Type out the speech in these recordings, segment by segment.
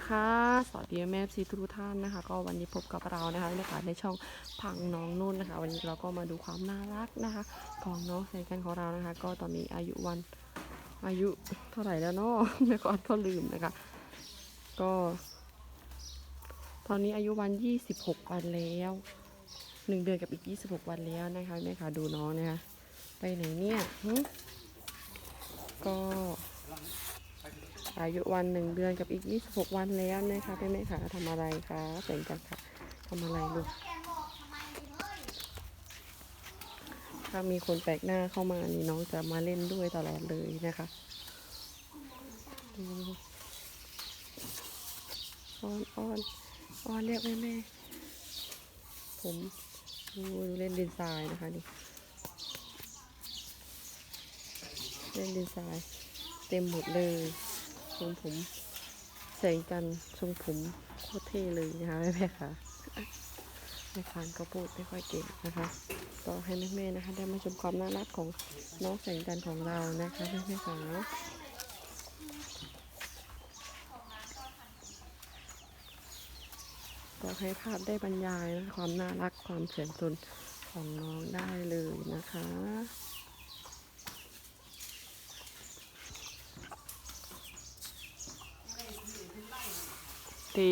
นะคะ สวัสดีแม่ซีทุกท่านนะคะ ก็วันนี้พบกับเรานะคะนะคะในช่องพังน้องนุ่นนะคะ วันนี้เราก็มาดูความน่ารักนะคะ ของน้องแสงกันของเรานะคะ ก็ตอนนี้อายุวันอายุเท่าไหร่แล้วเนาะแม่ก็ก็ลืมนะคะ ก็ ตอนนี้อายุวัน 26 วันแล้วหนึ่งเดือนกับอีก 26 วันแล้วนะคะแม่ค่ะดูน้องนะคะไปไหนเนี่ยก็ อายุวันหนึ่งเดือนกับอีก 26 วันแล้วนะคะแม่แม่ค่ะทำอะไรคะแสงกันค่ะทำอะไรลูกถ้ามีคนแปลกหน้าเข้ามานี่น้องจะมาเล่นด้วยตลอดเลยนะคะอ้อนอ้อนอ้อนเรียกแม่แม่ผมดูดูเล่นดินทรายนะคะนี่เล่นดินทรายเต็มหมดเลย ทรงผมแสงจันทรงผมโคตรเท่เลยนะคะแม่ค่ะแม่คานก็พูดไม่ค่อยเก่งนะคะก็ให้แม่ๆนะคะ ได้มาชมความน่ารักของน้องแสงจันของเรานะคะแม่แม่ค่ะก็ให้ภาพได้บรรยายนะความน่ารักความเฉยชนของน้องได้เลยนะคะี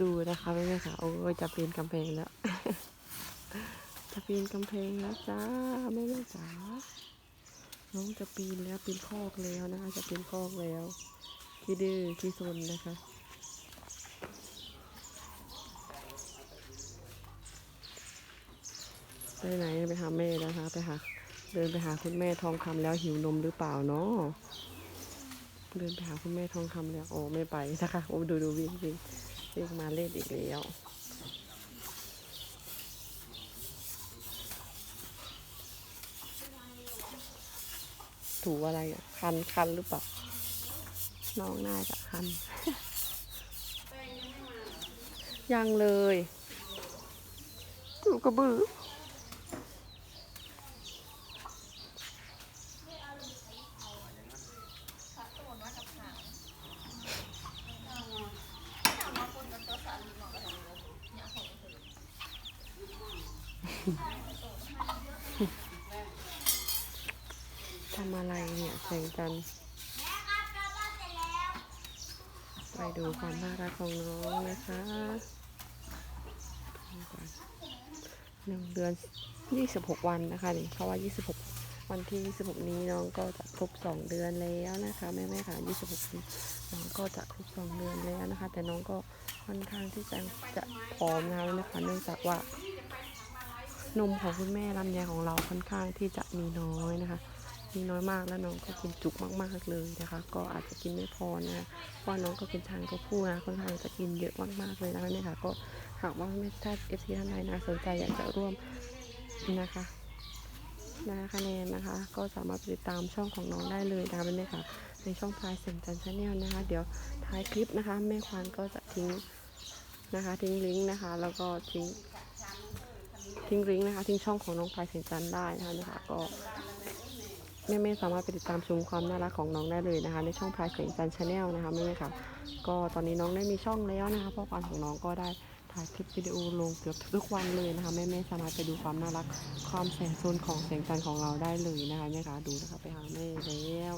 ดูนะคะแม่แม่ค่ะ โอ้ยจะปีนกำแพงแล้ว จะปีนกำแพงแล้วจ้าแม่แม่จ๋าน้องจะปีนแล้วปีนคอกแล้วนะคะ จะปีนคอกแล้วขี้ดื้อขี้ซนนะคะไปไหนไปหาแม่นะคะไปหา เดินไปหาคุณแม่ทองคำแล้วหิวนมหรือเปล่าเนาะเดินไปหาคุณแม่ทองคำแล้วโอ้ไม่ไปนะคะโอ้ดูดูวิ่งวิ่งวิ่งมาเล่นอีกแล้วถูอะไรอะ คันคันหรือเปล่า น้องน่าจะคัน ยังเลยกูกระบือ อะไรเนี่ยแสงจัน ไปดูความน่ารักของน้องนะคะหนึ่งเดือนยี่สิบหกวันนะคะนี่เขาว่ายี่สิบหกวันที่ยี่สิบหกนี้น้องก็จะครบสองเดือนแล้วนะคะแม่แม่ค่ะยี่สิบหกน้องก็จะครบสองเดือนแล้วนะคะ แต่น้องก็ค่อนข้างที่จะจะผอมนะคะแม่แม่ๆค่ะเนื่องจากว่านมของคุณแม่ลำไยของเราค่อนข้างที่จะมีน้อยนะคะ มีน้อยมากแล้วน้องก็กินจุกมากๆเลยนะคะ ก็อาจจะกินไม่พอนะเพราะน้องก็เป็นทางก็พูดนะค่อนข้างจะกินเยอะมากๆเลยนะคะเนี่ยค่ะก็หากว่าไม่ถ้าเอฟซีท่านใดนะสนใจอยากจะร่วมนะคะนะคะคะแนนนะคะ ก็สามารถติดตามช่องของน้องได้เลยนะคะเป็นไงค่ะ ในช่องพายเสียงจันชาแนลนะคะ เดี๋ยวท้ายคลิปนะคะ แม่ควานก็จะทิ้งนะคะ ทิ้งลิงก์นะคะ แล้วก็ทิ้งทิ้งลิงก์นะคะ ทิ้งช่องของน้องพายเสียงจันได้นะคะนะคะ ก็ แม่ๆสามารถไปติดตามชมความน่ารักของน้องได้เลยนะคะ ในช่องพายเสียงจันชาแนลนะคะแม่ๆค่ะ ก็ตอนนี้น้องได้มีช่องแล้วนะคะพ่อควานของน้องก็ได้ถ่ายคลิปวิดีโอลงเกือบทุกวันเลยนะคะแม่ๆสามารถไปดูความน่ารักความแสนโซนของเสียงจันทร์ของเราได้เลยนะคะแม่คะดูนะคะไปหาแม่แล้ว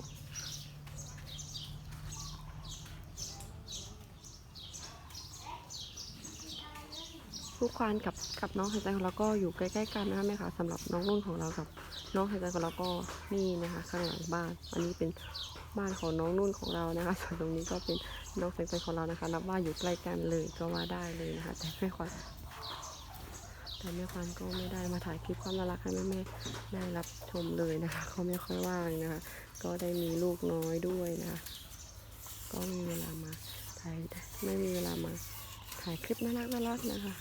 ลูกควานกับกับน้องหายใจของเราก็อยู่ใกล้ๆกันนะคะแม่คะสำหรับน้องนุ่นของเรากับ น้องหายใจของเราก็นี่นะคะข้างหลังบ้าน อันนี้เป็นบ้านของน้องนุ่นของเรานะคะ ส่วนตรงนี้ก็เป็นน้องหายใจของเรานะคะนับว่าอยู่ใกล้กันเลยก็ว่าได้เลยนะคะ แต่แม่ควานแต่แม่ควานก็ไม่ได้มาถ่ายคลิปความน่ารักให้แม่แม่ได้รับชมเลยนะคะเขาไม่ค่อยว่างนะคะ ก็ได้มีลูกน้อยด้วยนะคะก็ไม่มีเวลามาถ่ายไม่มีเวลามาถ่ายคลิปน่ารักน่ารักนะคะ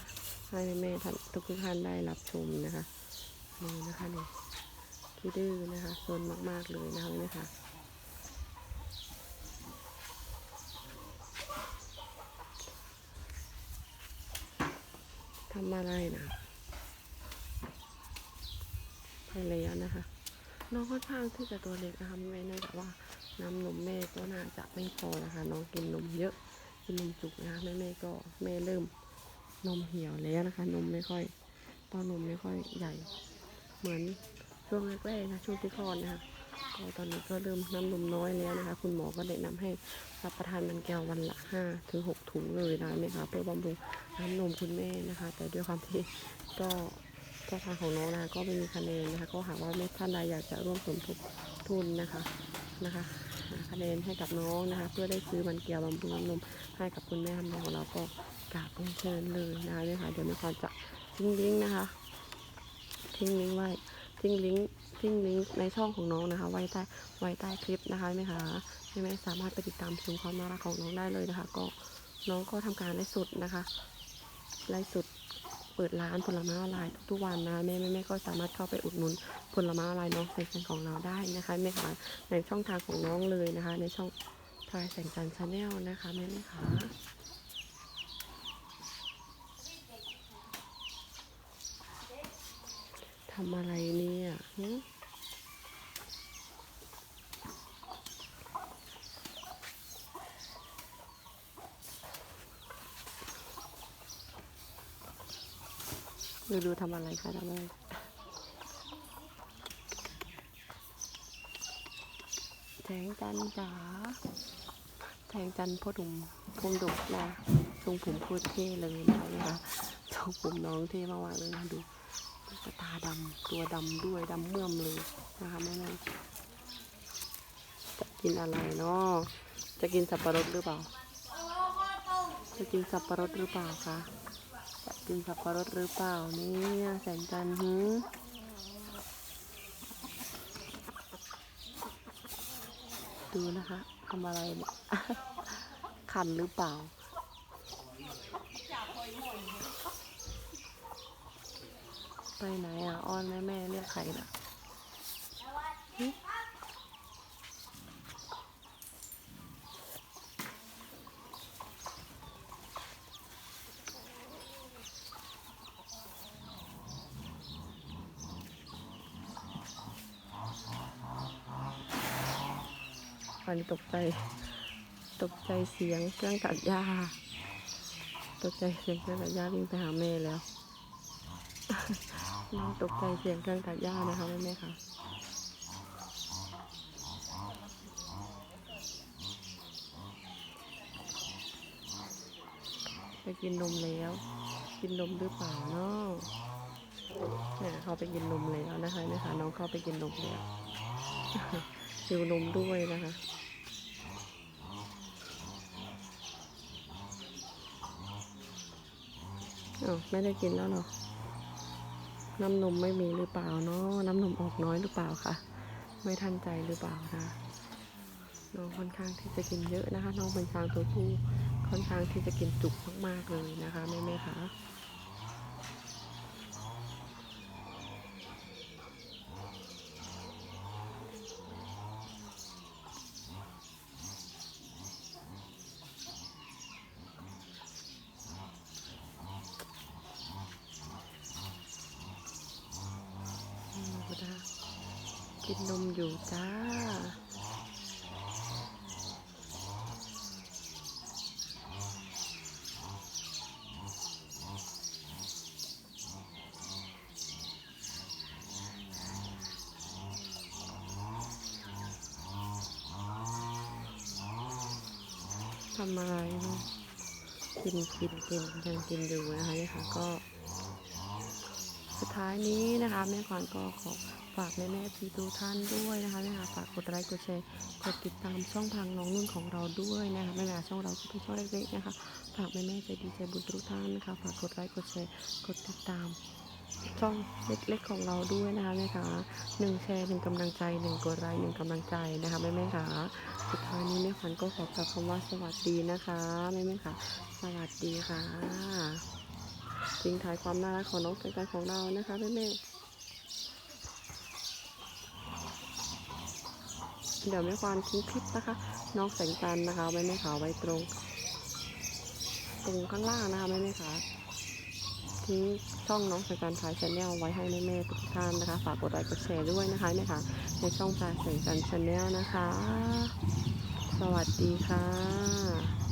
ให้แม่ท่านทุกท่านได้รับชมนะคะนี่นะคะนี่คิ ดดื้อนะคะซนมาก ๆ เลยนะคะนี่ค่ะทำอะไรนะไปแล้วนะคะ น้องค่อนข้างที่จะตัวเล็กนะคะแม่เนื่องจากว่าน้ำนมแม่ก็น่าจะไม่พอนะคะ น้องกินนมเยอะกินนมจุกนะคะแม่แม่ก็แม่เริ่มนมเหี่ยวแล้วนะคะ นมไม่ค่อยป้อนนมไม่ค่อยใหญ่ เหมือน ช่วงแรกๆนะช่วงที่คลอดนะคะก็ตอนนี้ก็เริ่มน้ำนมน้อยแล้วนะคะ คุณหมอก็แนะนำให้รับประทานมันแก้ววันละห้าถึงหกถุงเลยนะแม่คะเพื่อบำรุงน้ำนมคุณแม่นะคะ แต่ด้วยความที่ก็เจ้าทางของน้องนะคะก็ไม่มีคะแนนนะคะ ก็หากว่าแม่ท่านใดอยากจะร่วมสมทบทุนนะคะนะคะคะแนนให้กับน้องนะคะ เพื่อได้ซื้อมันเกลียวบำรุงน้ำนมให้กับคุณแม่ทำงานองเราก็กราบเรียนเชิญเลยนะคะแม่คะเดี๋ยวแม่ควานจะทิ้งลิงก์นะคะ ทิ้งลิงก์ไว้ ทิ้งลิงก์ทิ้งลิงก์ในช่องของน้องนะคะ ไว้ใต้ไว้ใต้คลิปนะคะแม่คะแม่แม่สามารถไปติดตามชมความน่ารักของน้องได้เลยนะคะ ก็น้องก็ทำการไลฟ์สดนะคะไลฟ์สดเปิดร้านผลไม้ออนไลน์ทุกวันนะแม่แม่แม่ก็สามารถเข้าไปอุดหนุนผลไม้ออนไลน์น้องแสงจันของเราได้นะคะแม่คะในช่องทางของน้องเลยนะคะ ในช่องพลายแสงจันทร์ชาแนลนะคะแม่แม่คะ ทำอะไรเนี่ยดูดูทำอะไรคะทำอะไรแสงจันจ๋าแสงจันพ่อดุมผมดุนะทรงผมโคตรเท่เลยนะคะทรงผมน้องเท่มากๆเลยนะดู ดูตาดำตัวดำด้วยดำเมื่อมเลยนะคะแม่แม่จะกินอะไรเนาะจะกินสับปะรดหรือเปล่า จะกินสับปะรดหรือเปล่าคะจะกินสับปะรดหรือเปล่าเนี่ยแสงจันทร์หือดูนะคะทำอะไรเนี่ยคันหรือเปล่า ไปไหนอะ อ้อนแม่แม่เรียกใครน่ะหึอันนี้ตกใจ ตกใจเสียงเครื่องตัดหญ้า ตกใจเสียงเครื่องตัดหญ้าวิ่งไปหาแม่แล้ว น้องตกใจเสียงเครื่องตัดหญ้านะคะแม่แม่ค่ะไปกินนมแล้ว กินนมหรือเปล่าเนาะเนี่ยเขาไปกินนมแล้วนะคะนะคะน้องเข้าไปกินนมแล้วหิวนมด้วยนะคะอ้าวไม่ได้กินแล้วเหรอ น้ำนมไม่มีหรือเปล่าเนาะน้ำนมออกน้อยหรือเปล่าคะไม่ทันใจหรือเปล่าคะน้องค่อนข้างที่จะกินเยอะนะคะ น้องเป็นช้างตัวผู้ค่อนข้างที่จะกินจุกมากๆเลยนะคะแม่แม่คะ อืมก็ได้ กินนมอยู่จ้า ทำอะไรเนาะกินกินกินยังกินอยู่นะคะเนี่ยค่ะก็ สุดท้ายนี้นะคะแม่ขวัญก็ขอ ฝากแม่แม่พี่ทุกท่านด้วยนะคะแม่ค่ะฝากกดไลค์กดแชร์กดติดตามช่องทางน้องนุ่นของเราด้วยนะคะแม่ค่ะช่องเราก็เป็นช่องเล็กๆนะคะฝากแม่แม่ใจดีใจบุญทุกท่านนะคะ ฝากกดไลค์กดแชร์กดติดตามช่องเล็กๆของเราด้วยนะคะแม่ค่ะหนึ่งแชร์หนึ่งกำลังใจหนึ่งกดไลค์หนึ่งกำลังใจนะคะแม่แม่ๆค่ะสุดท้ายนี้แม่ขวัญก็ขอกล่าวคำว่าสวัสดีนะคะแม่แม่ค่ะสวัสดีค่ะทิ้งท้ายความน่ารักของน้องแสงจันทร์ของเรานะคะแม่แม่ เดี๋ยวแม่ควานทิ้งคลิปนะคะ น้องแสงจันทร์นะคะไว้แม่ขาไว้ตรง ตรงข้างล่างนะคะแม่แม่ขาทิ้งช่องน้องแสงจันทายชาแนลไว้ให้แม่ๆทุกท่านนะคะ ฝากกดไลค์กดแชร์ด้วยนะคะแม่ขาในช่องพายแสงจันชาแนลนะคะ สวัสดีค่ะ